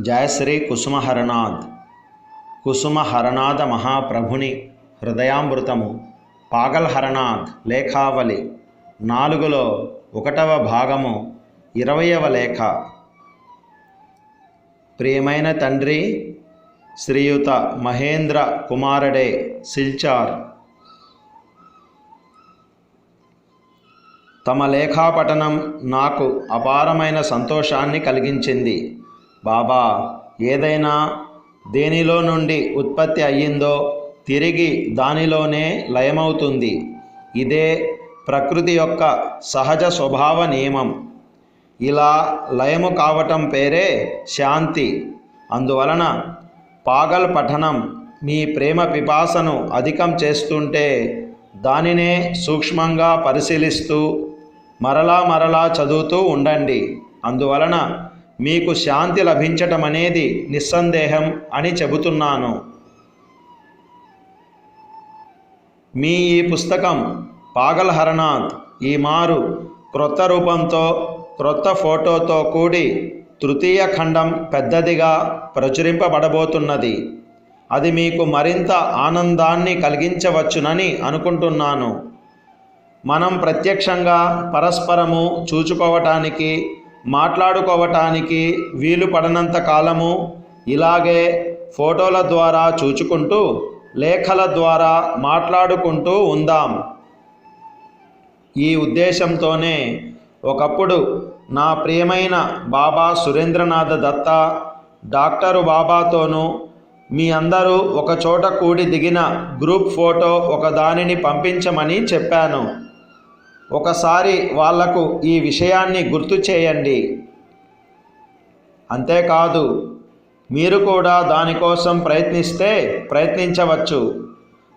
జయశ్రీ కుసుమహరనాథ్ కుసుమహరనాథ మహాప్రభుని హృదయామృతము. పాగల్హరనాథ్ లేఖావళి. నాలుగులో ఒకటవ భాగము ఇరవయవ లేఖ. ప్రియమైన తండ్రి శ్రీయుత మహేంద్ర కుమారడే సిల్చార్. తమ లేఖాపఠనం నాకు అపారమైన సంతోషాన్ని కలిగించింది. బాబా ఏదైనా దేనిలో నుండి ఉత్పత్తి అయ్యిందో తిరిగి దానిలోనే లయమవుతుంది. ఇదే ప్రకృతి యొక్క సహజ స్వభావ నియమం. ఇలా లయము కావటం పేరే శాంతి. అందువలన పాగల్ పఠనం మీ ప్రేమ పిపాసను అధికం చేస్తుంటే దానినే సూక్ష్మంగా పరిశీలిస్తూ మరలా మరలా చదువుతూ ఉండండి. అందువలన మీకు శాంతి లభించటం అనేది నిస్సందేహం అని చెబుతున్నాను. మీ ఈ పుస్తకం పాగల్ హరనాథ్ ఈ మారు క్రొత్త రూపంతో క్రొత్త ఫోటోతో కూడి తృతీయ ఖండం పెద్దదిగా ప్రచురింపబడబోతున్నది. అది మీకు మరింత ఆనందాన్ని కలిగించవచ్చునని అనుకుంటున్నాను. మనం ప్రత్యక్షంగా పరస్పరము చూచుకోవటానికి మాట్లాడుకోవటానికి వీలు పడనంత కాలము ఇలాగే ఫోటోల ద్వారా చూచుకుంటూ లేఖల ద్వారా మాట్లాడుకుంటూ ఉందాం. ఈ ఉద్దేశంతోనే ఒకప్పుడు నా ప్రియమైన బాబా సురేంద్రనాథ దత్త డాక్టరు బాబాతోనూ మీ అందరూ ఒకచోట కూడి దిగిన గ్రూప్ ఫోటో ఒకదానిని పంపించమని చెప్పాను. ఒకసారి వాళ్ళకు ఈ విషయాన్ని గుర్తు చేయండి. అంతేకాదు మీరు కూడా దానికోసం ప్రయత్నిస్తే ప్రయత్నించవచ్చు.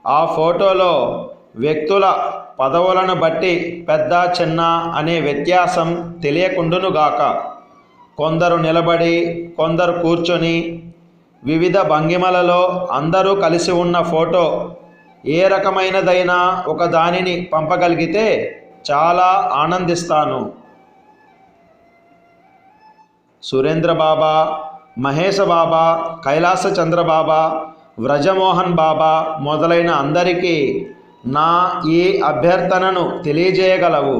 ఆ ఫోటోలో వ్యక్తుల పదవులను బట్టి పెద్ద చిన్న అనే వ్యత్యాసం తెలియకుండునుగాక కొందరు నిలబడి కొందరు కూర్చొని వివిధ భంగిమలలో అందరూ కలిసి ఉన్న ఫోటో ఏ రకమైనదైనా ఒక దానిని పంపగలిగితే చాలా ఆనందిస్తాను. సురేంద్ర బాబా మహేశ బాబా కైలాస చంద్ర బాబా వ్రజమోహన్ బాబా మొదలైన అందరికీ నా ఈ అభ్యర్థనను తెలియజేయగలవు.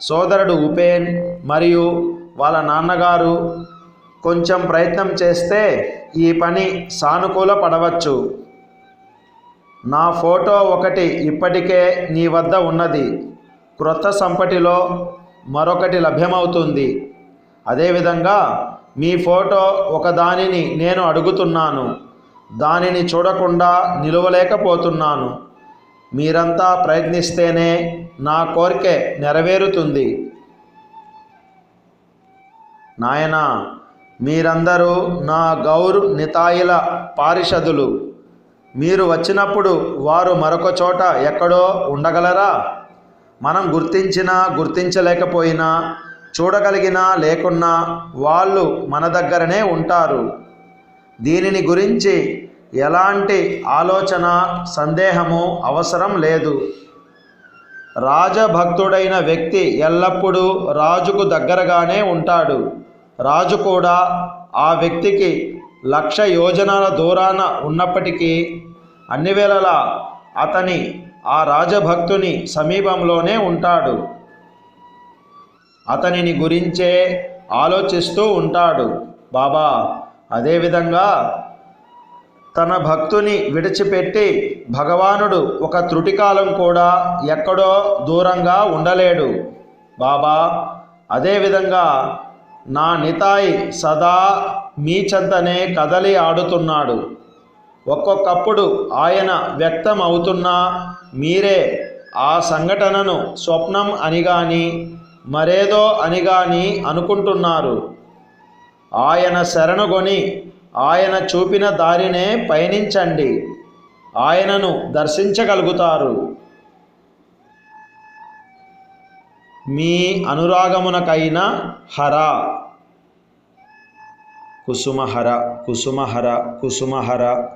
సోదరుడు ఉపేన్ మరియు వాళ్ళ నాన్నగారు కొంచెం ప్రయత్నం చేస్తే ఈ పని సానుకూల పడవచ్చు. నా ఫోటో ఒకటి ఇప్పటికే నీ వద్ద ఉన్నది. క్రొత్త సంపటిలో మరొకటి లభ్యమవుతుంది. అదేవిధంగా మీ ఫోటో ఒకదానిని నేను అడుగుతున్నాను. దానిని చూడకుండా నిలువలేకపోతున్నాను. మీరంతా ప్రయత్నిస్తేనే నా కోరిక నెరవేరుతుంది. నాయనా మీరందరూ నా గౌరు నితాయిల పారిషదులు. మీరు వచ్చినప్పుడు వారు మరొక చోట ఎక్కడో ఉండగలరా? మనం గుర్తించినా గుర్తించలేకపోయినా చూడగలిగినా లేకున్నా వాళ్ళు మన దగ్గరనే ఉంటారు. దీనిని గురించి ఎలాంటి ఆలోచన సందేహము అవసరం లేదు. రాజభక్తుడైన వ్యక్తి ఎల్లప్పుడూ రాజుకు దగ్గరగానే ఉంటాడు. రాజు కూడా ఆ వ్యక్తికి లక్ష యోజనాల దూరాన ఉన్నప్పటికీ అన్ని వేళలా అతని ఆ రాజభక్తుని సమీపంలోనే ఉంటాడు. అతనిని గురించే ఆలోచిస్తూ ఉంటాడు. బాబా అదేవిధంగా తన భక్తుని విడిచిపెట్టి భగవానుడు ఒక త్రుటికాలం కూడా ఎక్కడో దూరంగా ఉండలేడు. బాబా అదేవిధంగా నా నితాయి సదా మీ చెంతనే కదలి ఆడుతున్నాడు. ఒక్కొక్కప్పుడు ఆయన వ్యక్తం అవుతున్నా మీరే ఆ సంఘటనను స్వప్నం అని కానీ మరేదో అనిగాని అనుకుంటున్నారు. ఆయన శరణుగొని ఆయన చూపిన దారినే పయనించండి. ఆయనను దర్శించగలుగుతారు. మీ అనురాగమునకైన హర. కుసుమహర కుసుమహర కుసుమహర.